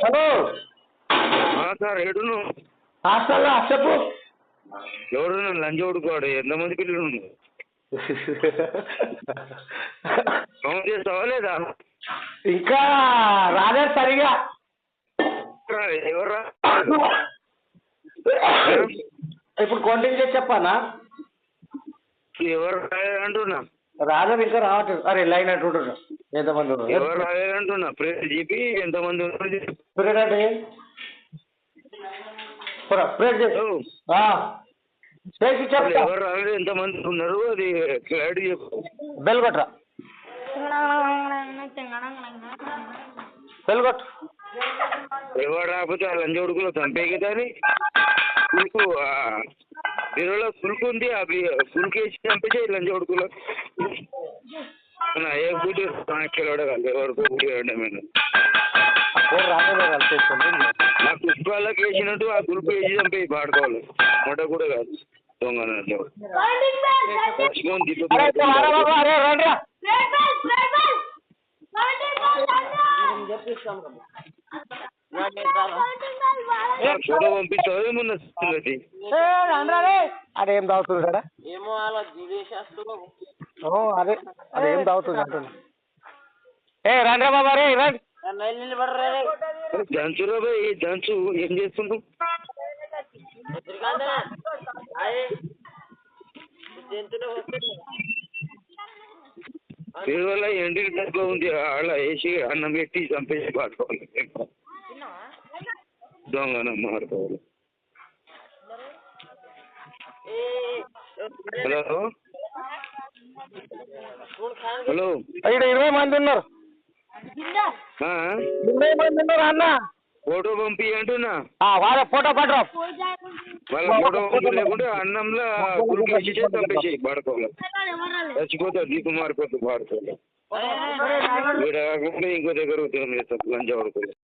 Hello. Sir ఏడును హాస్టల్లో చెప్పు. ఎవడు లంచ్ కొడుకోడు ఎంతమంది పిల్లలు ఫోన్ చేస్తావా లేదా? ఇంకా రాలేదు సరిగా. రా, ఎవర్రా ఇప్పుడు కౌంటింగ్ చేసి చెప్పానా? ఎవరు రాలేదంటున్నా? రాలేదు ఇంకా రావట్లేదు. అరే లైన్ అంటుంటున్నా ఎంతమంది? ఎవరు చెప్పి ఎంతమంది. పీరియడ్ అంటే చేసి చెప్తా ఎవరు రాలేదు? ఎంతమంది ఉన్నారు? అది క్లారిటీ చెప్పు. బెల్ కొట్టరా. బెల్ కొట్టు. ఎవరు రాకపోతే ఆ లంచ్ కొడుకులో చంపే కదా అని కులుకు బీరులో ఉంది ఆ కులుకు వేసి చంపేసి లంచ్ కొడుకులో ఏ ఎవరికో నా పుష్పాలకు వేసినట్టు ఆ గురుపు వేసి చంపి పాడుకోవాలి. మొట్ట కూడా కాదు దొంగ లక్ష్మణ్. ఫోటో పంపిస్తావు? ఏమన్నా సంగతి ఏ, తాగుతున్నాడా ఏమో అలా దిగేసేస్తున్నావు ఓ అదే అదేం తాగుతుంది అంటున్నా. ఏ రండి బాబా రే రండి. ఏం ఎండికి టైప్లో ఉంది అలా వేసి అన్నం పెట్టి చంపేసి పాడుకోవాలి. దొంగన మాడుకోవాలి హలో? హలో. ఇక్కడ ఇరవై మంది ఉన్నారు. ఆ? ఇరవై మంది ఉన్నారు అన్న? ఫోటో పంపి అంటున్నా. ఆ, వాళ్ళ ఫోటో పట్టరా. వాళ్ళ ఫోటో పంపి లేకుంటే అన్నంలో గురికేసి చంపేసి పాడుకోవాలి చచ్చిపోతాడు దీపం మారిపోతుంది పాడుకోవాలి వీడ ఇంకో దగ్గర ఉద్యోగం చేస్తాం లంచం పడుకోవాలి.